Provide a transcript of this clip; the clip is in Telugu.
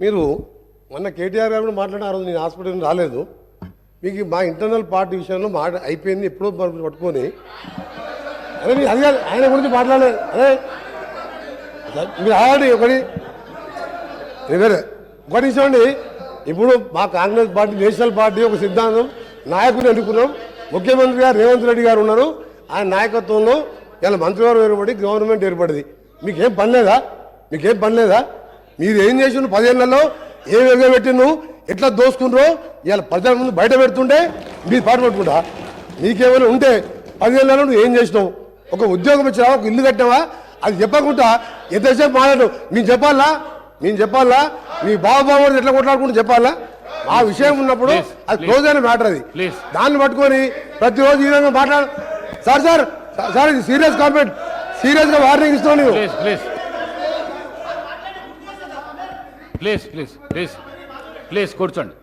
మీరు మొన్న కేటీఆర్ గారు కూడా మాట్లాడిన ఆ రోజు నేను హాస్పిటల్ రాలేదు. మీకు మా ఇంటర్నల్ పార్టీ విషయంలో మాట అయిపోయింది ఎప్పుడో పట్టుకొని. అదే మీరు అది ఆయన గురించి మాట్లాడలేదు. అదే మీరు ఆల్రెడీ ఒకటి. వేరే ఒకటి చూడండి ఇప్పుడు మా కాంగ్రెస్ పార్టీ నేషనల్ పార్టీ ఒక సిద్ధాంతం నాయకుని ఎన్నుకున్నాం. ముఖ్యమంత్రి గారు రేవంత్ రెడ్డి గారు ఉన్నారు. ఆయన నాయకత్వంలో ఇలా మంత్రివారు ఏర్పడి గవర్నమెంట్ ఏర్పడింది. మీకేం పని లేదా? మీకేం పని లేదా? మీరు ఏం చేసిండ్రు? పదేళ్ళలో ఏం ఎగబెట్టిండ్రు ఎట్లా దోసుకుండ్రో ఇవాళ ప్రజల ముందు బయట పెడుతుంటే మీరు పాటు పట్టుకుంటా నీకేమైనా ఉంటే పదేళ్ళలో నువ్వు ఏం చేసినావు? ఒక ఉద్యోగం ఇచ్చినావా ఒక ఇల్లు కట్టినావా? అది చెప్పకుండా ఎంతసేపు మాట్లాడు? మేము చెప్పాలా? మేము చెప్పాలా? మీ బాబు ఎట్లా కొట్లాడుకుంటూ చెప్పాలా? ఆ విషయం ఉన్నప్పుడు అది. క్లోజ్ అయిన మ్యాటర్ అది. దాన్ని పట్టుకొని ప్రతిరోజు ఈ విధంగా మాట్లాడు. సార్ సార్ సార్ ఇది సీరియస్ కామెంట్ సీరియస్గా వార్నింగ్ ఇస్తాను నేను please please please please please please కూర్చోండి.